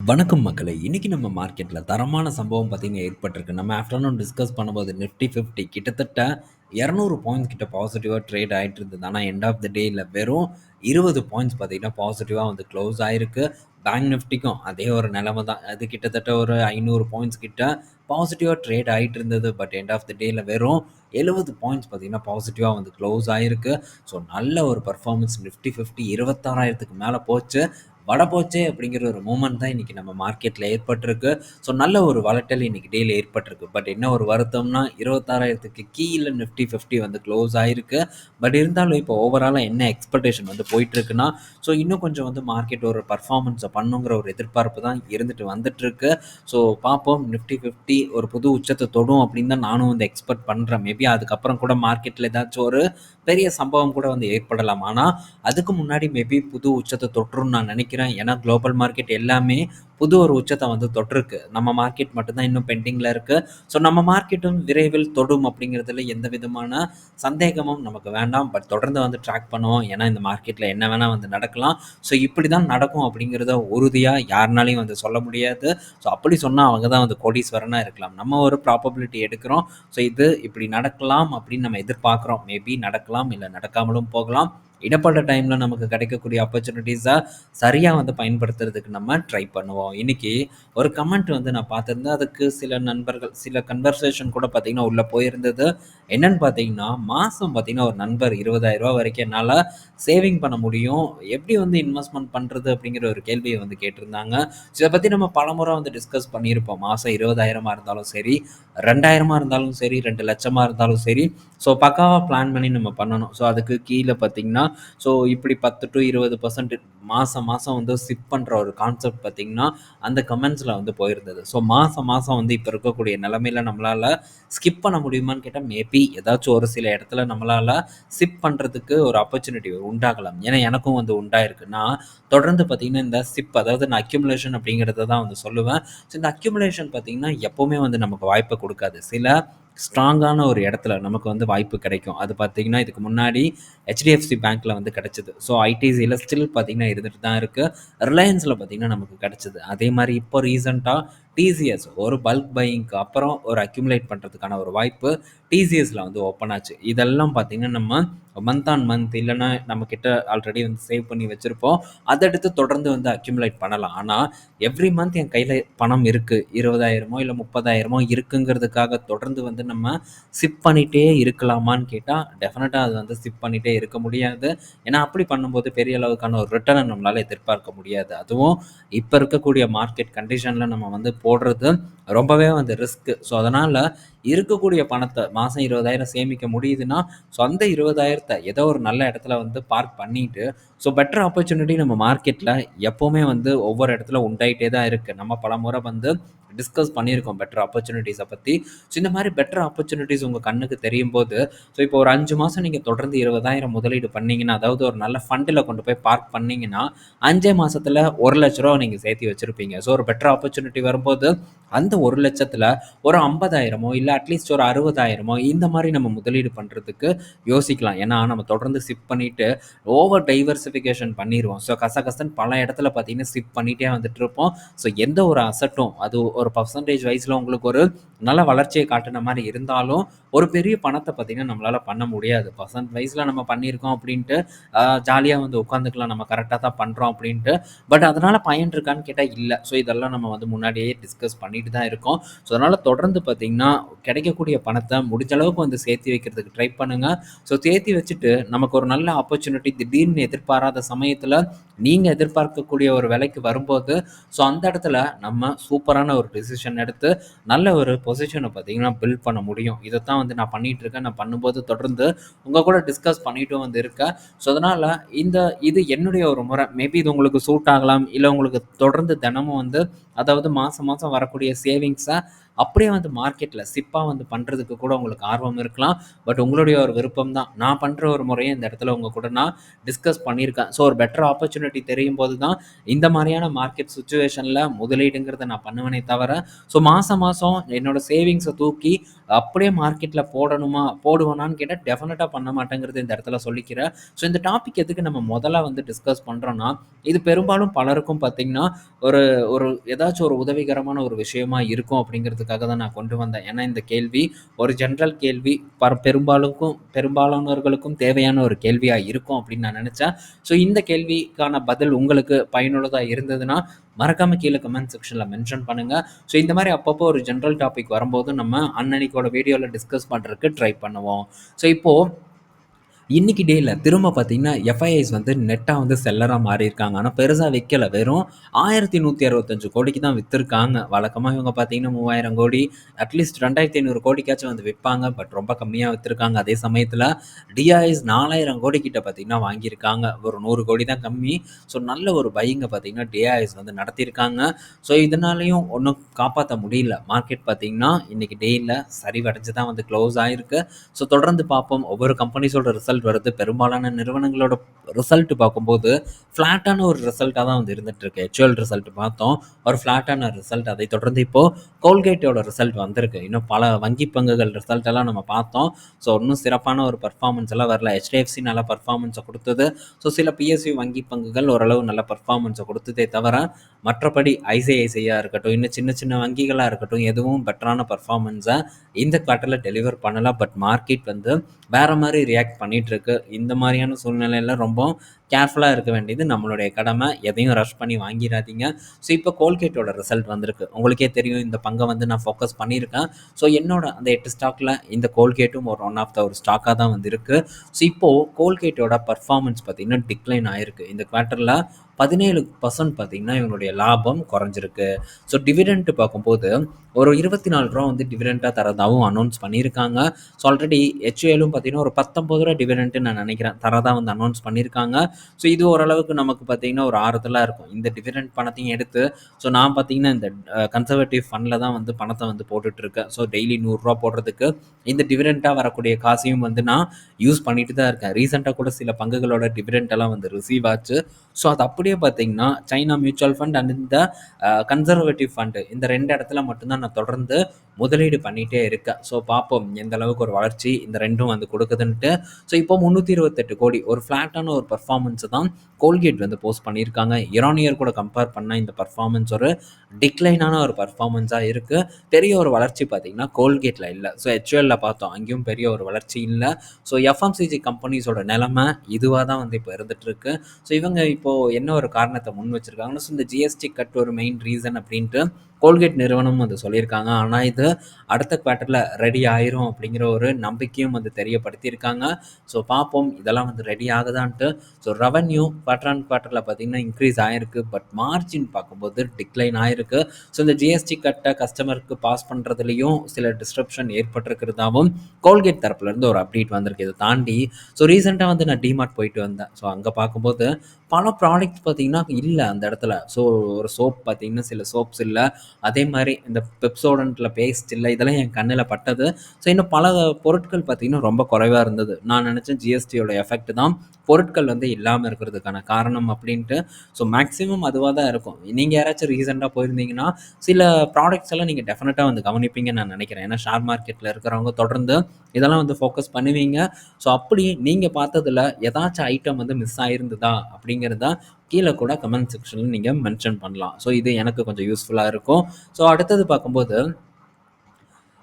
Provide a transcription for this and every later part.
வணக்கம் மக்களே! இன்றைக்கி நம்ம மார்க்கெட்டில் தரமான சம்பவம் பார்த்தீங்கன்னா ஏற்பட்டிருக்கு. நம்ம ஆஃப்டர்நூன் டிஸ்கஸ் பண்ணும்போது நிஃப்டி 50 கிட்டத்தட்ட 200 பாயிண்ட்ஸ் கிட்ட பாசிட்டிவாக ட்ரேட் ஆகிட்டு இருந்தது. ஆனால் எண்ட் ஆஃப் த டேயில் வெறும் 20 பாயிண்ட்ஸ் பார்த்திங்கன்னா பாசிட்டிவாக வந்து க்ளோஸ் ஆகிருக்கு பேங்க் நிஃப்டிக்கும் அதே ஒரு நிலமை தான். அது கிட்டத்தட்ட ஒரு ஐநூறு பாயிண்ட்ஸ் கிட்ட பாசிட்டிவாக ட்ரேட் ஆகிட்டு இருந்தது. பட் எண்ட் ஆஃப் த டேயில் வெறும் 70 பாயிண்ட்ஸ் பார்த்தீங்கன்னா பாசிட்டிவாக வந்து க்ளோஸ் ஆகிருக்கு ஸோ நல்ல ஒரு பர்ஃபார்மன்ஸ் நிஃப்டி ஃபிஃப்டி இருபத்தாறாயிரத்துக்கு மேலே போச்சு. வட போச்சே அப்படிங்கிற ஒரு மூமெண்ட் தான் இன்றைக்கி நம்ம மார்க்கெட்டில் ஏற்பட்டிருக்கு. ஸோ நல்ல ஒரு வளட்டல் இன்றைக்கி டெய்லி ஏற்பட்டிருக்கு. பட் என்ன ஒரு வருத்தம்னா இருபத்தாறாயிரத்துக்கு கீழே நிஃப்டி 50 வந்து க்ளோஸ் ஆகிருக்கு பட் இருந்தாலும் இப்போ ஓவராலாக என்ன எக்ஸ்பெக்டேஷன் வந்து போயிட்டுருக்குன்னா, ஸோ இன்னும் கொஞ்சம் வந்து மார்க்கெட் ஒரு பர்ஃபார்மன்ஸை பண்ணுங்கிற ஒரு எதிர்பார்ப்பு தான் இருந்துட்டு வந்துட்டுருக்கு. ஸோ பார்ப்போம் நிஃப்டி 50 ஒரு புது உச்சத்தை தொடும் அப்படின்னு தான் நானும் வந்து எக்ஸ்பெக்ட் பண்ணுறேன் மேபி அதுக்கப்புறம் கூட மார்க்கெட்டில் ஏதாச்சும் ஒரு பெரிய சம்பவம் கூட வந்து ஏற்படலாம். ஆனால் அதுக்கு முன்னாடி மேபி புது உச்சத்தை தொற்றுன்னு நான் நினைக்கிறேன். ஏன்னா குளோபல் மார்க்கெட் எல்லாமே புது ஒரு உச்சத்தை வந்து தொட்டிருக்கு. நம்ம மார்க்கெட் மட்டும்தான் இன்னும் பெண்டிங்கில் இருக்குது ஸோ நம்ம மார்க்கெட்டும் விரைவில் தொடும் அப்படிங்கிறதுல எந்த விதமான சந்தேகமும் நமக்கு வேண்டாம். பட் தொடர்ந்து வந்து ட்ராக் பண்ணுவோம். ஏன்னா இந்த மார்க்கெட்டில் என்ன வேணால் வந்து நடக்கலாம். ஸோ இப்படி தான் நடக்கும் அப்படிங்கிறத உறுதியாக யாருனாலையும் வந்து சொல்ல முடியாது. ஸோ அப்படி சொன்னால் அவங்க தான் வந்து கோடீஸ்வரனாக இருக்கலாம். நம்ம ஒரு ப்ராபபிலிட்டி எடுக்கிறோம். ஸோ இது இப்படி நடக்கலாம் அப்படின்னு நம்ம எதிர்பார்க்குறோம். மேபி நடக்கலாம், இல்லை நடக்காமலும் போகலாம். இடப்பட்ட டைமில் நமக்கு கிடைக்கக்கூடிய ஆப்பர்ச்சுனிட்டீஸ சரியாக வந்து பயன்படுத்துறதுக்கு நம்ம ட்ரை பண்ணுவோம். இன்றைக்கி ஒரு கமெண்ட் வந்து நான் பார்த்துருந்தேன் அதுக்கு சில நண்பர்கள் சில கன்வர்சேஷன் கூட பார்த்தீங்கன்னா உள்ளே போயிருந்தது. என்னன்னு பார்த்தீங்கன்னா, மாதம் பார்த்தீங்கன்னா ஒரு நண்பர் இருபதாயிரரூபா வரைக்கும் என்னால் சேவிங் பண்ண முடியும். எப்படி வந்து இன்வெஸ்ட்மெண்ட் பண்ணுறது அப்படிங்கிற ஒரு கேள்வியை வந்து கேட்டிருந்தாங்க. ஸோ பற்றி நம்ம பலமுறை வந்து டிஸ்கஸ் பண்ணியிருப்போம். மாதம் இருபதாயிரமாக இருந்தாலும் சரி, 2,000 இருந்தாலும் சரி, 2,00,000 இருந்தாலும் சரி, ஸோ பக்காவாக பிளான் பண்ணி நம்ம பண்ணணும். ஸோ அதுக்கு கீழே பார்த்தீங்கன்னா, ஸோ இப்படி பத்து டு இருபது பர்சன்ட் மாதம் மாதம் வந்து சிப் பண்ணுற ஒரு கான்செப்ட் பார்த்தீங்கன்னா, அந்த கமெண்ட்ஸில் வந்து போயிருந்தது. ஸோ மாதம் மாதம் வந்து இப்போ இருக்கக்கூடிய நிலமையில நம்மளால் ஸ்கிப் பண்ண முடியுமான்னு கேட்டால் மேபி ஏதாச்சும் ஒரு சில இடத்துல நம்மளால சிப் பண்ணுறதுக்கு ஒரு ஆப்பர்ச்சுனிட்டி உண்டாகலாம். ஏன்னா எனக்கும் வந்து உண்டாயிருக்கு. நான் தொடர்ந்து பார்த்தீங்கன்னா, இந்த சிப் அதாவது நான் அக்யூமுலேஷன் அப்படிங்கிறத தான் வந்து சொல்லுவேன். ஸோ இந்த அக்யூமுலேஷன் பார்த்தீங்கன்னா, எப்போவுமே வந்து நமக்கு வாய்ப்பை கொடுக்காது சில ஸ்ட்ராங்கான ஒரு இடத்துல நமக்கு வந்து வாய்ப்பு கிடைக்கும். அது பார்த்தீங்கன்னா, இதுக்கு முன்னாடி ஹெச்டிஎஃப்சி பேங்க்கில் வந்து கிடச்சிது. ஸோ ஐடிசியில் ஸ்டில் பார்த்தீங்கன்னா இருந்துட்டு தான் இருக்குது ரிலையன்ஸில் பார்த்தீங்கன்னா நமக்கு கிடச்சிது. அதே மாதிரி இப்போ ரீசென்ட்டா டிசிஎஸ் ஒரு பல்க் பையிங்க்கு அப்புறம் ஒரு அக்யூமுலேட் பண்ணுறதுக்கான ஒரு வாய்ப்பு டிசிஎஸில் வந்து ஓப்பன் ஆச்சு. இதெல்லாம் பார்த்தீங்கன்னா, நம்ம மந்த் ஆன் மந்த் இல்லைன்னா நம்ம கிட்ட ஆல்ரெடி வந்து சேவ் பண்ணி வச்சுருப்போம் அதை எடுத்து தொடர்ந்து வந்து அக்யூமுலேட் பண்ணலாம். ஆனால் எவ்ரி மந்த் என் கையில் பணம் இருக்குது இருபதாயிரமோ இல்லை முப்பதாயிரமோ இருக்குங்கிறதுக்காக தொடர்ந்து வந்து நம்ம சிப் பண்ணிகிட்டே இருக்கலாமான்னு கேட்டால் டெஃபினட்டாக அது வந்து சிப் பண்ணிகிட்டே இருக்க முடியாது. ஏன்னா அப்படி பண்ணும்போது பெரிய அளவுக்கான ஒரு ரிட்டர்னை நம்மளால் எதிர்பார்க்க முடியாது. அதுவும் இப்போ இருக்கக்கூடிய மார்க்கெட் கண்டிஷனில் நம்ம வந்து போடுறது ரொம்பவே வந்து ரிஸ்க்கு ஸோ அதனால் இருக்கக்கூடிய பணத்தை மாதம் இருபதாயிரம் சேமிக்க முடியுதுன்னா, ஸோ அந்த 20,000த்த ஏதோ ஒரு நல்ல இடத்துல வந்து பார்க் பண்ணிட்டு, ஸோ பெட்டர் ஆப்பர்ச்சுனிட்டி நம்ம மார்க்கெட்டில் எப்போவுமே வந்து ஒவ்வொரு இடத்துல உண்டாயிட்டே தான் இருக்குது நம்ம பலமுறை வந்து டிஸ்கஸ் பண்ணியிருக்கோம் பெட்டர் ஆப்பர்ச்சுனிட்டிஸை பற்றி ஸோ இந்த மாதிரி பெட்டர் ஆப்பர்ச்சுனிட்டிஸ் உங்கள் கண்ணுக்கு தெரியும்போது, ஸோ இப்போ ஒரு அஞ்சு மாதம் நீங்கள் தொடர்ந்து 20,000 முதலீடு பண்ணிங்கன்னா அதாவது ஒரு நல்ல ஃபண்டில் கொண்டு போய் பார்க் பண்ணிங்கன்னா அஞ்சே மாதத்தில் ஒரு லட்ச ரூபா நீங்கள் சேர்த்து வச்சுருப்பீங்க. ஸோ ஒரு பெட்டர் ஆப்பர்ச்சுனிட்டி வரும்போது, அந்த 1,00,000த்துல ஒரு ஐம்பதாயிரமோ இல்லை அட்லீஸ்ட் ஒரு 60,000மோ இந்த மாதிரி நம்ம முதலீடு பண்ணுறதுக்கு யோசிக்கலாம். ஏன்னா நம்ம தொடர்ந்து சிப் பண்ணிட்டு ஓவர் டைவர்சிஃபிகேஷன் பண்ணிடுவோம் ஸோ கசகசன் பல இடத்துல பார்த்தீங்கன்னா, சிப் பண்ணிகிட்டே வந்துட்டு இருப்போம். ஸோ எந்த ஒரு அசட்டும் அது ஒரு பர்சன்டேஜ் வைஸில் உங்களுக்கு ஒரு நல்ல வளர்ச்சியை காட்டுன மாதிரி இருந்தாலும், ஒரு பெரிய பணத்தை பார்த்தீங்கன்னா, நம்மளால் பண்ண முடியாது. பர்சன்ட் வைஸில் நம்ம பண்ணியிருக்கோம் அப்படின்ட்டு ஜாலியாக வந்து உட்காந்துக்கலாம். நம்ம கரெக்டாக தான் பண்ணுறோம் அப்படின்ட்டு. பட் அதனால் பயன் இருக்கான்னு கேட்டால் இல்லை ஸோ இதெல்லாம் நம்ம வந்து முன்னாடியே டிஸ்கஸ் பண்ணிட்டு தான் இருக்கும் ஸோ அதனால் தொடர்ந்து பார்த்தீங்கன்னா, கிடைக்கக்கூடிய பணத்தை முடிஞ்ச அளவுக்கு வந்து சேர்த்து வைக்கிறதுக்கு ட்ரை பண்ணுங்கள் ஸோ சேர்த்து வச்சுட்டு நமக்கு ஒரு நல்ல ஆப்பர்ச்சுனிட்டி திடீர்னு எதிர்பாராத சமயத்தில் நீங்கள் எதிர்பார்க்கக்கூடிய ஒரு விலைக்கு வரும்போது, ஸோ அந்த இடத்துல நம்ம சூப்பரான ஒரு டிசிஷன் எடுத்து நல்ல ஒரு பொசிஷனை பார்த்தீங்கன்னா, பில்ட் பண்ண முடியும். இதை தான் வந்து நான் பண்ணிட்டு இருக்கேன். நான் பண்ணும்போது தொடர்ந்து உங்கள் கூட டிஸ்கஸ் பண்ணிட்டும் வந்து இருக்கேன். ஸோ அதனால் இந்த இது என்னுடைய ஒரு முறை. மேபி இது உங்களுக்கு சூட் ஆகலாம். இல்லை உங்களுக்கு தொடர்ந்து தினமும் வந்து அதாவது மாதம் மாதம் வரக்கூடிய சேவிங்ஸ அப்படியே வந்து மார்க்கெட்டில் சிப்பாக வந்து பண்ணுறதுக்கு கூட உங்களுக்கு ஆர்வம் இருக்கலாம். பட் உங்களுடைய ஒரு விருப்பம் தான் நான் பண்ணுற ஒரு முறையை இந்த இடத்துல உங்கள் கூட நான் டிஸ்கஸ் பண்ணியிருக்கேன். ஸோ ஒரு பெட்டர் ஆப்பர்ச்சுனிட்டி தெரியும் போது தான் இந்த மாதிரியான மார்க்கெட் சுச்சுவேஷனில் முதலீடுங்கிறத நான் பண்ணுவேனே தவிர ஸோ மாதம் மாதம் என்னோட சேவிங்ஸை தூக்கி அப்படியே மார்க்கெட்டில் போடணுமா போடுவேனான்னு கேட்டால் டெஃபினட்டாக பண்ண மாட்டேங்கிறது இந்த இடத்துல சொல்லிக்கிறேன் ஸோ இந்த டாபிக் எதுக்கு நம்ம முதல்ல வந்து டிஸ்கஸ் பண்ணுறோன்னா இது பெரும்பாலும் பலருக்கும் பார்த்திங்கன்னா ஒரு ஒரு ஏதாச்சும் ஒரு உதவிகரமான ஒரு விஷயமா இருக்கும் அப்படிங்கிறதுக்காக தான் நான் கொண்டு வந்தேன். ஏன்னா இந்த கேள்வி ஒரு ஜென்ரல் கேள்வி பர பெரும்பாலுக்கும் பெரும்பாலானவர்களுக்கும் தேவையான ஒரு கேள்வியாக இருக்கும் அப்படின்னு நான் நினச்சேன். ஸோ இந்த கேள்விக்கான பதில் உங்களுக்கு பயனுள்ளதாக இருந்ததுன்னா மறக்காமல் கீழே கமெண்ட் செக்ஷனில் மென்ஷன் பண்ணுங்கள் ஸோ இந்த மாதிரி அப்பப்போ ஒரு ஜென்ரல் டாபிக் வரும்போது நம்ம அன்னன்னைக்கோட வீடியோவில் டிஸ்கஸ் பண்ணுறதுக்கு ட்ரை பண்ணுவோம். ஸோ இப்போது இன்னைக்கு டேயில் திரும்ப பார்த்தீங்கன்னா எஃப்ஐஐஸ் வந்து நெட்டாக வந்து செல்லராக மாறியிருக்காங்க. ஆனால் பெருசாக விற்கல வெறும் ஆயிரத்தி நூற்றி அறுபத்தஞ்சு கோடிக்கு தான் விற்றுருக்காங்க வழக்கமாக இவங்க பார்த்தீங்கன்னா மூவாயிரம் கோடி அட்லீஸ்ட் ரெண்டாயிரத்தி ஐநூறு கோடிக்காச்சும் வந்து விற்பாங்க. பட் ரொம்ப கம்மியாக விற்றுருக்காங்க அதே சமயத்தில் டிஐஎஸ் நாலாயிரம் கோடி கிட்ட பார்த்தீங்கன்னா வாங்கியிருக்காங்க. ஒரு நூறு கோடி தான் கம்மி. ஸோ நல்ல ஒரு பையங்க பார்த்தீங்கன்னா டிஐஎஸ் வந்து நடத்தியிருக்காங்க. ஸோ இதனாலையும் ஒன்றும் காப்பாற்ற முடியல. மார்க்கெட் பார்த்தீங்கன்னா இன்றைக்கி டேயில் சரிவடைஞ்சு தான் வந்து க்ளோஸ் ஆகிருக்கு ஸோ தொடர்ந்து பார்ப்போம். ஒவ்வொரு கம்பெனிஸோட ரிசல்ட் வருது. பெரும்பாலான நிறுவனங்களோட ரிசல்ட் பார்க்கும்போது ஃப்ளாட்டான ஒரு ரிசல்ட்டாக தான் வந்து இருந்துகிட்ருக்கு ஹெச்எல் ரிசல்ட் பார்த்தோம். ஒரு ஃப்ளாட்டான ரிசல்ட் அதை தொடர்ந்து இப்போது கோல்கேட்டோட ரிசல்ட் வந்திருக்கு. இன்னும் பல வங்கி பங்குகள் ரிசல்ட் எல்லாம் நம்ம பார்த்தோம். ஸோ இன்னும் சிறப்பான ஒரு பர்ஃபார்மன்ஸ் எல்லாம் வரல. ஹெச்டிஎஃப்சி நல்ல பர்ஃபார்மன்ஸை கொடுத்தது. ஸோ சில பிஎஸ்சி வங்கி பங்குகள் ஓரளவு நல்ல பர்ஃபார்மன்ஸை கொடுத்ததே தவிர மற்றபடி ஐசிஐசிஐயாக இருக்கட்டும் இன்னும் சின்ன சின்ன வங்கிகளாக இருக்கட்டும் எதுவும் பெட்டரான பர்ஃபார்மன்ஸை இந்த குவார்ட்டரில் டெலிவர் பண்ணலாம் பட் மார்க்கெட் வந்து வேறு மாதிரி ரியாக்ட் போயிட்டுருக்கு. இந்த மாதிரியான சூழ்நிலையில் ரொம்ப கேர்ஃபுல்லாக இருக்க வேண்டியது நம்மளுடைய கடமை. எதையும் ரஷ் பண்ணி வாங்கிடாதீங்க. ஸோ இப்போ கோல்கேட்டோட ரிசல்ட் வந்திருக்கு. உங்களுக்கே தெரியும் இந்த பங்கை வந்து நான் ஃபோக்கஸ் பண்ணியிருக்கேன். ஸோ என்னோட அந்த எட்டு ஸ்டாக்கில் இந்த கோல்கேட்டும் ஒரு ஒன் ஆஃப் த ஒரு ஸ்டாக்காக தான் வந்திருக்கு. ஸோ இப்போது கோல்கேட்டோட பர்ஃபார்மன்ஸ் பார்த்திங்கன்னா டிக்ளைன் ஆகிருக்கு இந்த குவார்ட்டரில் பதினேழு பர்சன்ட் பார்த்திங்கன்னா இவங்களுடைய லாபம் குறைஞ்சிருக்கு. ஸோ டிவிடெண்ட்டு பார்க்கும்போது ஒரு இருபத்தி நாலு ரூபா வந்து டிவிடெண்ட்டாக தரதாகவும் அனௌன்ஸ் பண்ணியிருக்காங்க. ஸோ ஆல்ரெடி ஹெச்ஏலும் பார்த்திங்கன்னா ஒரு பத்தொம்பது ரூபா டிவிடெண்ட்டு நான் நினைக்கிறேன். தரதாக வந்து அனௌன்ஸ் பண்ணியிருக்காங்க. ஸோ இது ஓரளவுக்கு நமக்கு பார்த்தீங்கன்னா ஒரு ஆறுதலாக இருக்கும். இந்த டிவிடெண்ட் பணத்தையும் எடுத்து ஸோ நான் பார்த்தீங்கன்னா இந்த கன்சர்வேட்டிவ் ஃபண்டில் தான் வந்து பணத்தை வந்து போட்டுட்ருக்கேன். ஸோ டெய்லி நூறுரூவா போடுறதுக்கு இந்த டிவிடெண்ட்டாக வரக்கூடிய காசையும் வந்து நான் யூஸ் பண்ணிட்டு தான் இருக்கேன். ரீசெண்டாக கூட சில பங்குகளோட டிவிடெண்ட் எல்லாம் வந்து ரிசீவ் ஆச்சு. ஸோ அது அப்படியே பார்த்தீங்கன்னா சைனா மியூச்சுவல் ஃபண்ட் அண்ட் இந்த கன்சர்வேட்டிவ் ஃபண்டு இந்த ரெண்டு இடத்துல மட்டும்தான் நான் தொடர்ந்து முதலீடு பண்ணிகிட்டே இருக்கேன். ஸோ பார்ப்போம் எந்த அளவுக்கு ஒரு வளர்ச்சி இந்த ரெண்டும் வந்து கொடுக்குதுன்ட்டு. ஸோ இப்போ முந்நூற்றி இருபத்தெட்டு கோடி ஒரு ஃப்ளாட்டான ஒரு பர்ஃபார்மன்ஸ் தான் கோல்கேட் வந்து போஸ்ட் பண்ணியிருக்காங்க. இரான் இயர் கூட கம்பேர் பண்ணால் இந்த பர்ஃபார்மன்ஸ் ஒரு டிக்ளைனான ஒரு பர்ஃபார்மன்ஸாக இருக்குது பெரிய ஒரு வளர்ச்சி பார்த்திங்கன்னா கோல்கேட்டில் இல்லை. ஸோ ஹெச்எல்ல பார்த்தோம். அங்கேயும் பெரிய ஒரு வளர்ச்சி இல்லை. ஸோ எஃப்எம்சிஜி கம்பெனிஸோட நிலமை இதுவாக தான் வந்து இப்போ இருந்துகிட்ருக்கு ஸோ இவங்க இப்போது என்ன ஒரு காரணத்தை முன் வச்சுருக்காங்கன்னா ஸோ இந்த ஜிஎஸ்டி கட் ஒரு மெயின் ரீசன் அப்படின்ட்டு கோல்கேட் நிறுவனம் வந்து சொல்லியிருக்காங்க. ஆனால் இது அடுத்த குவார்ட்டரில் ரெடி ஆயிரும் அப்படிங்கிற ஒரு நம்பிக்கையும் வந்து தெரியப்படுத்தியிருக்காங்க. ஸோ பார்ப்போம் இதெல்லாம் வந்து ரெடி ஆகுதான்ட்டு. ஸோ ரெவன்யூ குவார்ட்டர் அண்ட் குவார்ட்டரில் பார்த்திங்கன்னா இன்க்ரீஸ் ஆகிருக்கு பட் மார்ஜின் பார்க்கும்போது டிக்ளைன் ஆகிருக்கு ஸோ இந்த ஜிஎஸ்டி கட்டை கஸ்டமருக்கு பாஸ் பண்ணுறதுலையும் சில டிஸ்ட்ரப்ஷன் ஏற்பட்டிருக்கிறதாவும் கோல்கேட் தரப்புலேருந்து ஒரு அப்டேட் வந்திருக்கு. இதை தாண்டி ஸோ ரீசெண்டாக வந்து நான் டிமார்ட் போயிட்டு வந்தேன். ஸோ அங்கே பார்க்கும்போது பல ப்ராடக்ட்ஸ் பார்த்தீங்கன்னா இல்லை அந்த இடத்துல. ஸோ ஒரு சோப் பார்த்தீங்கன்னா சில சோப்ஸ் இல்லை. அதே மாதிரி இந்த பெப்சோடன்ட்டில் பேஸ்ட் இல்லை. இதெல்லாம் என் கண்ணில் பட்டது. ஸோ இன்னும் பல பொருட்கள் பார்த்தீங்கன்னா ரொம்ப குறைவாக இருந்தது. நான் நினச்சேன் ஜிஎஸ்டியோட எஃபெக்ட் தான் பொருட்கள் வந்து இல்லாமல் இருக்கிறதுக்கான காரணம் அப்படின்ட்டு. ஸோ மேக்ஸிமம் அதுவாக தான் இருக்கும். நீங்கள் யாராச்சும் ரீசெண்டாக போயிருந்தீங்கன்னா சில ப்ராடக்ட்ஸ் எல்லாம் நீங்கள் டெஃபினட்டாக வந்து கவனிப்பீங்கன்னு நான் நினைக்கிறேன். ஏன்னா ஷேர் மார்க்கெட்டில் இருக்கிறவங்க தொடர்ந்து இதெல்லாம் வந்து ஃபோக்கஸ் பண்ணுவீங்க. ஸோ அப்படி நீங்கள் பார்த்ததில் ஏதாச்சும் ஐட்டம் வந்து மிஸ் ஆகிருந்ததா அப்படிங்கிறத கீழே கூட கமெண்ட் செக்ஷனில் நீங்கள் மென்ஷன் பண்ணலாம். ஸோ இது எனக்கு கொஞ்சம் யூஸ்ஃபுல்லாக இருக்கும். ஸோ அடுத்தது பார்க்கும்போது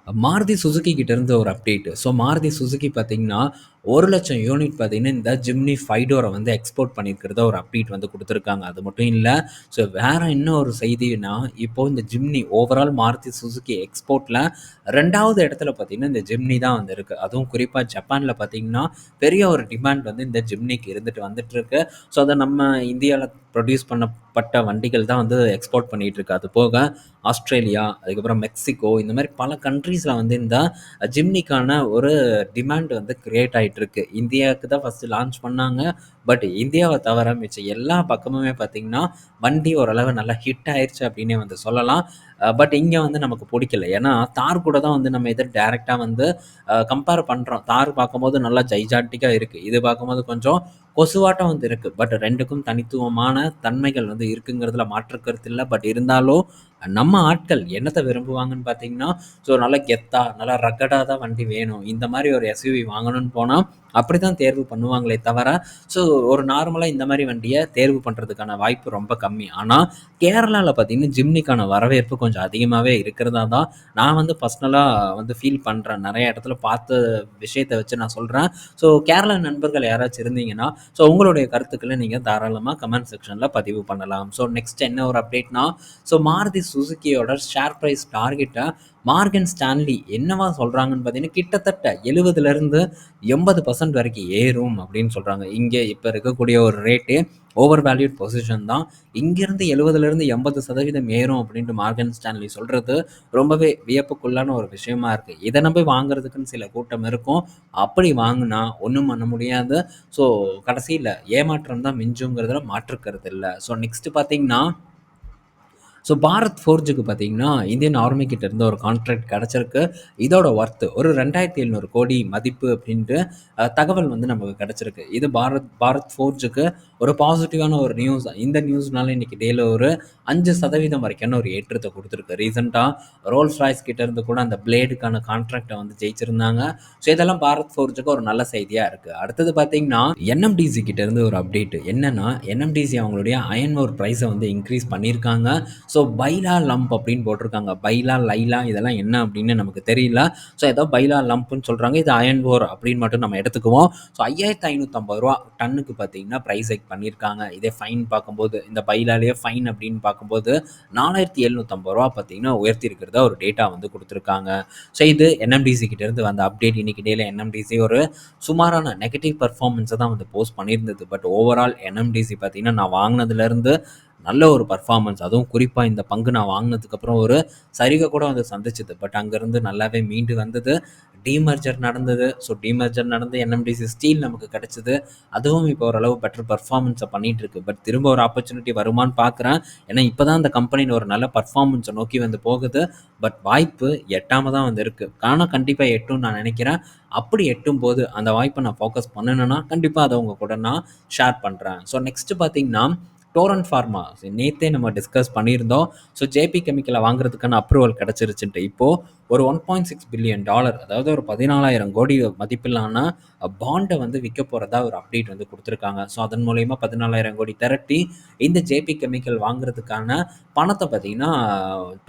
மாருதி சுசுகி கிட்டேருந்து ஒரு அப்டேட்டு ஸோ மாருதி சுசுகி பார்த்திங்கன்னா ஒரு லட்சம் யூனிட் பார்த்திங்கன்னா இந்த ஜிம்னி ஃபைடோரை வந்து எக்ஸ்போர்ட் பண்ணியிருக்கிறத ஒரு அப்டேட் வந்து கொடுத்துருக்காங்க. அது மட்டும் இல்லை ஸோ வேறு என்ன ஒரு செய்தினா இப்போது இந்த ஜிம்னி ஓவரால் மாருதி சுசுகி எக்ஸ்போர்ட்டில் ரெண்டாவது இடத்துல பார்த்திங்கன்னா இந்த ஜிம்னி தான் வந்து இருக்குது அதுவும் குறிப்பாக ஜப்பானில் பார்த்திங்கன்னா பெரிய ஒரு டிமாண்ட் வந்து இந்த ஜிம்னிக்கு இருந்துட்டு வந்துட்டுருக்கு. ஸோ அதை நம்ம இந்தியாவில் ப்ரொடியூஸ் பண்ணப்பட்ட வண்டிகள் தான் வந்து எக்ஸ்போர்ட் பண்ணிகிட்ருக்கு அது போக ஆஸ்திரேலியா அதுக்கப்புறம் மெக்சிகோ இந்த மாதிரி பல கண்ட்ரி கண்ட்ரீஸில் வந்து இந்த ஜிம்னிக்கான ஒரு டிமாண்ட் வந்து கிரியேட் ஆகிட்டுருக்கு இந்தியாவுக்கு தான் ஃபஸ்ட்டு லான்ச் பண்ணாங்க. பட் இந்தியாவை தவிர மிச்சம் எல்லா பக்கமுமே பார்த்திங்கன்னா வண்டி ஓரளவு நல்லா ஹிட் ஆயிடுச்சு அப்படின்னே வந்து சொல்லலாம். பட் இங்கே வந்து நமக்கு பிடிக்கல. ஏன்னா தார் கூட தான் வந்து நம்ம இதை டேரெக்டாக வந்து கம்பேர் பண்ணுறோம் தார் பார்க்கும்போது நல்லா ஜைஜாட்டிக்காக இருக்குது இது பார்க்கும்போது கொஞ்சம் கொசுவாட்டம் வந்து இருக்குது பட் ரெண்டுக்கும் தனித்துவமான தன்மைகள் வந்து இருக்குங்கிறதுல மாற்று கருத்து இல்லை. பட் இருந்தாலும் நம்ம ஆட்கள் என்னத்தை விரும்புவாங்கன்னு பார்த்தீங்கன்னா ஸோ நல்லா கெத்தா நல்லா ரக்கடாக தான் வண்டி வேணும். இந்த மாதிரி ஒரு எஸ்யூவி வாங்கணும்னு போனால் அப்படி தான் தேர்வு பண்ணுவாங்களே தவிர ஸோ ஒரு நார்மலாக இந்த மாதிரி வண்டியை தேர்வு பண்ணுறதுக்கான வாய்ப்பு ரொம்ப கம்மி. ஆனால் கேரளாவில் பார்த்தீங்கன்னா ஜிம்னிக்கான வரவேற்பு கொஞ்சம் அதிகமாகவே இருக்கிறதா தான் நான் வந்து பர்சனலாக வந்து ஃபீல் பண்ணுறேன் நிறைய இடத்துல பார்த்த விஷயத்தை வச்சு நான் சொல்கிறேன் ஸோ கேரளா நண்பர்கள் யாராச்சும் இருந்தீங்கன்னா ஸோ உங்களுடைய கருத்துக்களை நீங்கள் தாராளமாக கமெண்ட் செக்ஷனில் பதிவு பண்ணலாம். ஸோ நெக்ஸ்ட் என்ன ஒரு அப்டேட்னா ஸோ மாருதி சுசுக்கியோட ஷேர் ப்ரைஸ் டார்கெட்டை மார்கன் ஸ்டான்லி என்னவா சொல்கிறாங்கன்னு பார்த்தீங்கன்னா கிட்டத்தட்ட எழுபதுலேருந்து எண்பது பர்சன்ட் வரைக்கும் ஏறும் அப்படின்னு சொல்கிறாங்க இங்கே இப்போ இருக்கக்கூடிய ஒரு ரேட்டு ஓவர் வேல்யூட் பொசிஷன் தான். இங்கேருந்து எழுபதுலேருந்து எண்பது சதவீதம் ஏறும் அப்படின்ட்டு மார்கன் ஸ்டான்லி சொல்கிறது ரொம்பவே வியப்புக்குள்ளான ஒரு விஷயமா இருக்குது இதை நம்பி வாங்குறதுக்குன்னு சில கூட்டம் இருக்கும். அப்படி வாங்கினா ஒன்றும் பண்ண முடியாது. ஸோ கடைசியில் ஏமாற்றம் தான் மிஞ்சுங்கிறதுல மாற்றுக்கிறது இல்லை. ஸோ நெக்ஸ்ட்டு பார்த்தீங்கன்னா ஸோ பாரத் ஃபோர்ஜுக்கு பார்த்தீங்கன்னா இந்தியன் ஆர்மி கிட்ட இருந்து ஒரு கான்ட்ராக்ட் கிடச்சிருக்கு. இதோட ஒர்த்து ஒரு ரெண்டாயிரத்தி எழுநூறு கோடி மதிப்பு அப்படின்ட்டு தகவல் வந்து நமக்கு கிடச்சிருக்கு. இது பாரத் பாரத் ஃபோர்ஜுக்கு ஒரு பாசிட்டிவான ஒரு நியூஸ் இந்த நியூஸ்னால இன்றைக்கி டேல ஒரு அஞ்சு சதவீதம் வரைக்கான ஒரு ஏற்றத்தை கொடுத்துருக்கு. ரீசெண்டாக ரோல்ஸ் ராய்ஸ் கிட்ட இருந்து கூட அந்த பிளேடுக்கான கான்ட்ராக்டை வந்து ஜெயிச்சிருந்தாங்க. ஸோ இதெல்லாம் பாரத் ஃபோர்ஜுக்கு ஒரு நல்ல செய்தியாக இருக்குது அடுத்தது பார்த்தீங்கன்னா என்எம்டிசி கிட்ட இருந்து ஒரு அப்டேட் என்னன்னா என்எம்டிசி அவங்களுடைய அயன் ஒரு ப்ரைஸை வந்து இன்க்ரீஸ் பண்ணியிருக்காங்க. ஸோ பைலா லம்ப் அப்படின்னு போட்டிருக்காங்க. பைலா லைலா இதெல்லாம் என்ன அப்படின்னு நமக்கு தெரியல. ஸோ ஏதோ பைலா லம்ப்னு சொல்கிறாங்க இது அயன் ஓர் அப்படின்னு மட்டும் நம்ம எடுத்துக்குவோம். ஸோ ஐயாயிரத்து ஐநூற்றம்பது ரூபா டன்னுக்கு பார்த்தீங்கன்னா ப்ரைஸ் ஹைக் பண்ணியிருக்காங்க. இதே ஃபைன் பார்க்கும்போது இந்த பைலாலேயே ஃபைன் அப்படின்னு பார்க்கும்போது நாலாயிரத்தி எழுநூற்றம்பது ரூபா பார்த்தீங்கன்னா உயர்த்தி இருக்கிறதா ஒரு டேட்டா வந்து கொடுத்துருக்காங்க. ஸோ இது என்எம்டிசி கிட்டேருந்து வந்த அப்டேட் இன்னைக்கு டேயில் என்எம்டிசி ஒரு சுமாரான நெகட்டிவ் பர்ஃபார்மன்ஸை தான் வந்து போஸ்ட் பண்ணியிருந்தது. பட் ஓவரால் என்எம்டிசி பார்த்தீங்கன்னா நான் வாங்கினதுலேருந்து நல்ல ஒரு பர்ஃபார்மன்ஸ் அதுவும் குறிப்பாக இந்த பங்கு நான் வாங்கினதுக்கப்புறம் ஒரு சரிகை கூட வந்து சந்திச்சுது. பட் அங்கேருந்து நல்லாவே மீண்டு வந்தது. டிமர்ஜர் நடந்தது. ஸோ டிமர்ஜர் நடந்து என்எம்டிசி ஸ்டீல் நமக்கு கிடச்சிது. அதுவும் இப்போ ஓரளவு பெட்டர் பர்ஃபார்மன்ஸை பண்ணிகிட்டு இருக்கு. பட் திரும்ப ஒரு ஆப்பர்ச்சுனிட்டி வருமானு பார்க்குறேன் ஏன்னா இப்போ தான் அந்த கம்பெனியில் ஒரு நல்ல பர்ஃபார்மன்ஸை நோக்கி வந்து போகுது. பட் வாய்ப்பு எட்டாமல் தான் வந்து இருக்குது ஆனால் கண்டிப்பாக எட்டும் நான் நினைக்கிறேன். அப்படி எட்டும் போது அந்த வாய்ப்பை நான் ஃபோக்கஸ் பண்ணணுன்னா கண்டிப்பாக அதை உங்கள் கூட நான் ஷேர் பண்ணுறேன் ஸோ நெக்ஸ்ட்டு பார்த்தீங்கன்னா டோரன் ஃபார்மா. நேற்றே நம்ம டிஸ்கஸ் பண்ணியிருந்தோம். ஸோ ஜேபி கெமிக்கலை வாங்குறதுக்கான அப்ரூவல் கிடச்சிருச்சுன்ட்டு. இப்போது ஒரு one point six billion dollar அதாவது ஒரு பதினாலாயிரம் கோடி மதிப்பிலான பாண்டை வந்து விற்க போகிறதா ஒரு அப்டேட் வந்து கொடுத்துருக்காங்க. ஸோ அதன் மூலயமா பதினாலாயிரம் கோடி திரட்டி இந்த ஜேபி கெமிக்கல் வாங்குறதுக்கான பணத்தை பார்த்திங்கன்னா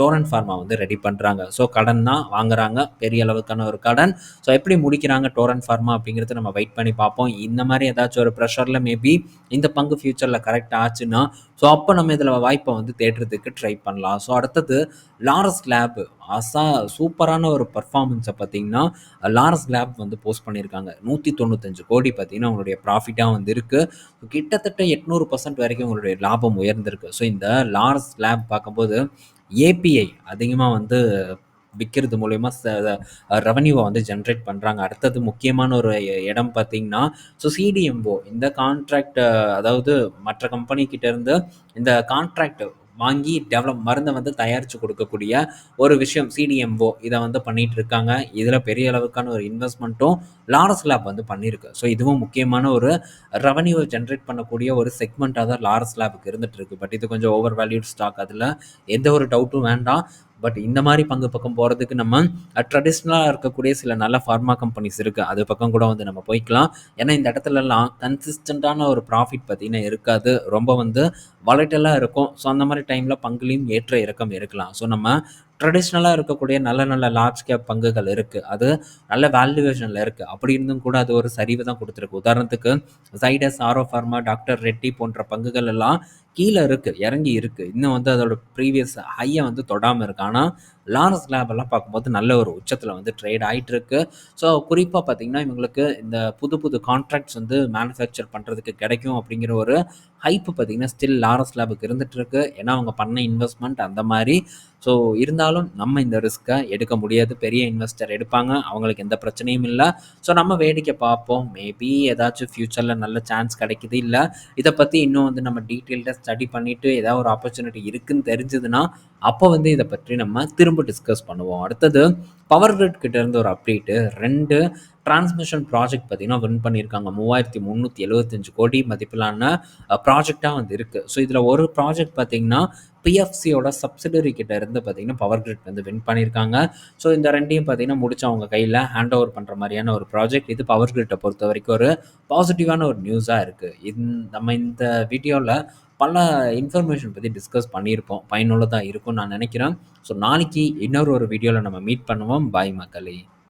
டோரன் ஃபார்மா வந்து ரெடி பண்ணுறாங்க ஸோ கடன் தான் வாங்குறாங்க. பெரிய அளவுக்கான ஒரு கடன். ஸோ எப்படி முடிக்கிறாங்க டோரன் ஃபார்மா அப்படிங்கிறத நம்ம வெயிட் பண்ணி பார்ப்போம். இந்த மாதிரி ஏதாச்சும் ஒரு ப்ரெஷரில் மேபி இந்த பங்கு ஃப்யூச்சரில் கரெக்ட் ஆச்சுன்னா ஸோ அப்போ நம்ம இதில் வாய்ப்பை வந்து தேடுறதுக்கு ட்ரை பண்ணலாம். ஸோ அடுத்தது லாரஸ் லேப் அசா சூப்பரான ஒரு பர்ஃபார்மன்ஸை பார்த்தீங்கன்னா லாரஸ் லேப் வந்து போஸ்ட் பண்ணியிருக்காங்க. நூற்றி தொண்ணூத்தஞ்சு கோடி பார்த்தீங்கன்னா உங்களுடைய ப்ராஃபிட்டாக வந்து இருக்குது கிட்டத்தட்ட எட்நூறு பர்சன்ட் வரைக்கும் உங்களுடைய லாபம் உயர்ந்திருக்கு. ஸோ இந்த லாரஸ் லேப் பார்க்கும்போது ஏபிஐ அதிகமாக வந்து விற்கிறது மூலயமா ரெவன்யூவை வந்து ஜென்ரேட் பண்ணுறாங்க அடுத்தது முக்கியமான ஒரு இடம் பார்த்திங்கன்னா ஸோ சிடிஎம்ஓ இந்த கான்ட்ராக்ட் அதாவது மற்ற கம்பெனிக்கிட்டேருந்து இந்த கான்ட்ராக்ட் வாங்கி டெவலப் மருந்தை வந்து தயாரித்து கொடுக்கக்கூடிய ஒரு விஷயம் சிடிஎம்ஓ இதை வந்து பண்ணிகிட்டு இருக்காங்க. இதில் பெரிய அளவுக்கான ஒரு இன்வெஸ்ட்மெண்ட்டும் லாரஸ் லேப் வந்து பண்ணியிருக்கு. ஸோ இதுவும் முக்கியமான ஒரு ரெவன்யூவை ஜென்ரேட் பண்ணக்கூடிய ஒரு செக்மெண்ட்டாக தான் லாரஸ் லேபுக்கு இருந்துகிட்டு இருக்குது பட் இது கொஞ்சம் ஓவர் வேல்யூட் ஸ்டாக் அதில் எந்த ஒரு டவுட்டும் வேண்டாம். பட் இந்த மாதிரி பங்கு பக்கம் போகிறதுக்கு நம்ம ட்ரெடிஷ்னலாக இருக்கக்கூடிய சில நல்ல ஃபார்மா கம்பெனிஸ் இருக்குது அது பக்கம் கூட வந்து நம்ம போய்க்கலாம். ஏன்னா இந்த இடத்துலலாம் கன்சிஸ்டண்ட்டான ஒரு ப்ராஃபிட் பார்த்திங்கன்னா இருக்காது. ரொம்ப வந்து வலைட்டெல்லாம் இருக்கும். ஸோ அந்த மாதிரி டைமில் பங்குலேயும் ஏற்ற இறக்கம் இருக்கலாம். ஸோ நம்ம ட்ரெடிஷ்னலாக இருக்கக்கூடிய நல்ல நல்ல லார்ஜ் கேப் பங்குகள் இருக்குது அது நல்ல வேல்யூவேஷனில் இருக்குது அப்படி இருந்தும் கூட அது ஒரு சரிவு தான் கொடுத்துருக்கு. உதாரணத்துக்கு சைடஸ் ஆரோ ஃபார்மா டாக்டர் ரெட்டி போன்ற பங்குகள் எல்லாம் கீழே இருக்குது இறங்கி இருக்குது இன்னும் வந்து அதோட ப்ரீவியஸ் ஹையை வந்து தொடாமல் இருக்குது ஆனால் லாரஸ் லேப் எல்லாம் பார்க்கும்போது நல்ல ஒரு உச்சத்தில் வந்து ட்ரேட் ஆகிட்டு இருக்கு ஸோ குறிப்பாக பார்த்தீங்கன்னா இவங்களுக்கு இந்த புது புது கான்ட்ராக்ட்ஸ் வந்து மேனுஃபேக்சர் பண்ணுறதுக்கு கிடைக்கும் அப்படிங்கிற ஒரு ஹைப்பு பார்த்தீங்கன்னா ஸ்டில் லாரஸ் லேபுக்கு இருந்துட்டு இருக்கு ஏன்னா அவங்க பண்ண இன்வெஸ்ட்மெண்ட் அந்த மாதிரி. ஸோ இருந்தாலும் நம்ம இந்த ரிஸ்க்கை எடுக்க முடியாது. பெரிய இன்வெஸ்டர் எடுப்பாங்க. அவங்களுக்கு எந்த பிரச்சனையும் இல்லை. ஸோ நம்ம வேடிக்கை பார்ப்போம். மேபி ஏதாச்சும் ஃப்யூச்சரில் நல்ல சான்ஸ் கிடைக்குது இல்லை. இதை பற்றி இன்னும் வந்து நம்ம டீட்டெயில்டாக ஸ்டடி பண்ணிவிட்டு ஏதாவது ஒரு ஆப்பர்ச்சுனிட்டி இருக்குதுன்னு தெரிஞ்சதுன்னா அப்போ வந்து இதை பற்றி நம்ம திரும்ப டிஸ்கஸ் பண்ணுவோம். அடுத்தது பவர் கிரிட் கிட்ட இருந்து ஒரு அப்டேட்டு ரெண்டு டிரான்ஸ்மிஷன் ப்ராஜெக்ட் பார்த்திங்கன்னா வின் பண்ணியிருக்காங்க. மூவாயிரத்தி முந்நூற்றி எழுபத்தஞ்சு கோடி மதிப்பிலான ப்ராஜெக்டாக வந்து இருக்குது ஸோ இதில் ஒரு ப்ராஜெக்ட் பார்த்திங்கன்னா பிஎஃப்சியோட சப்சிடரி கிட்ட இருந்து பார்த்திங்கன்னா பவர் கிரிட் வந்து வின் பண்ணியிருக்காங்க. ஸோ இந்த ரெண்டையும் பார்த்திங்கன்னா முடிச்சு அவங்க கையில் ஹேண்ட் ஓவர் பண்ணுற மாதிரியான ஒரு ப்ராஜெக்ட் இது பவர் கிரிட்டை பொறுத்த வரைக்கும் ஒரு பாசிட்டிவான ஒரு நியூஸாக இருக்குது இந் நம்ம இந்த வீடியோவில் பல இன்ஃபர்மேஷன் பற்றி டிஸ்கஸ் பண்ணியிருப்போம். பயனுள்ளதாக இருக்கும்னு நான் நினைக்கிறேன். ஸோ நாளைக்கு இன்னொரு ஒரு வீடியோவில் நம்ம மீட் பண்ணுவோம். பாய் மக்களே.